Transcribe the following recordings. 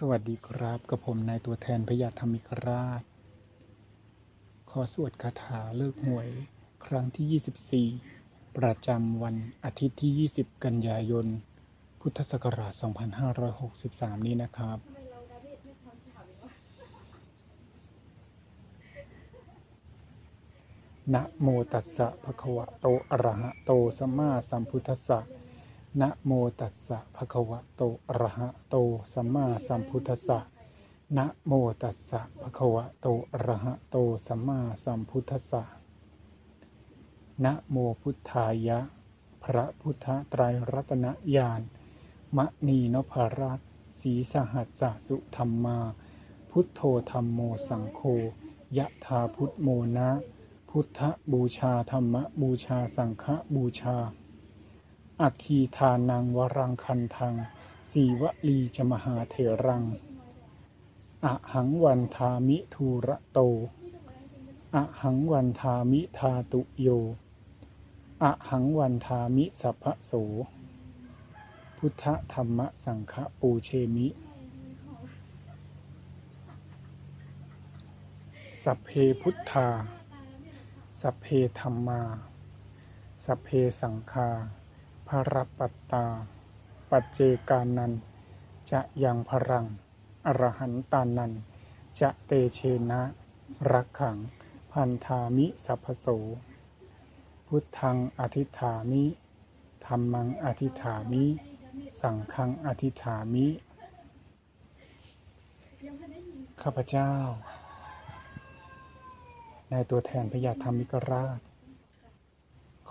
สวัสดีครับกับผมนายตัวแทนพญาธรรมิกราช ขอสวดคาถาเลิกหวย ครั้งที่ 24 ประจำวันอาทิตย์ที่ 20 กันยายน พุทธศักราช 2563 นี้นะครับ นะโมตัสสะภะคะวะโต อะระหะโต สัมมาสัมพุทธัสสะ นะโมตัสสะภะคะวะโตอะระหะโตสัมมาสัมพุทธัสสะนะโมตัสสะภะคะวะโตอะระหะโตสัมมาสัมพุทธัสสะนะโมพุทธายะ พระพุทธไตรรัตนญาณมะนีนพรัตสีสหัสสะสุธรรมา พุทโธธรรมโมสังโฆยะธาพุทโมนะ พุทธบูชาธรรมบูชาสังฆบูชา อัคคีทานังวรังคันทัง สีวลีจมหาเถรังอะหังวันทามิทูระโตอะหังวันทามิทาตุโยอะหังวันทามิสัพพโส พุทธธรรมสังฆปูเชมิ สัพเพพุทธา สัพเพธรรมา สัพเพสังฆา ภรปัตตา ปัจเจกานัน จะยังพรัง อรหันตานัน จะเตเชนะ รักขัง พันธามิสัพโส พุทธังอธิฐามิธรรมังอธิฐามิ สังฆังอธิฐามิ ข้าพเจ้าในตัวแทนพญาธรรมิกราช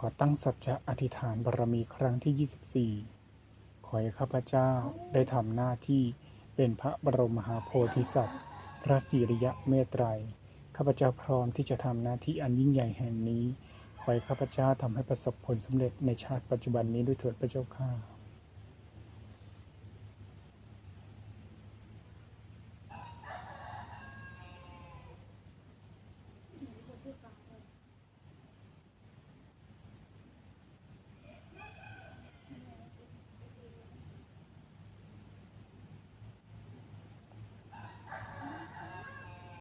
อตั้งสัจจะอธิษฐานบารมีครั้งที่ 24 ขอให้ข้าพเจ้าได้ทำหน้าที่เป็นพระบรมมหาโพธิสัตว์ พระศิริยะเมตไตร ข้าพเจ้าพร้อมที่จะทำหน้าที่อันยิ่งใหญ่แห่งนี้ ขอให้ข้าพเจ้าทำให้ประสบผลสำเร็จในชาติปัจจุบันนี้ด้วยเถิดพระเจ้าข้า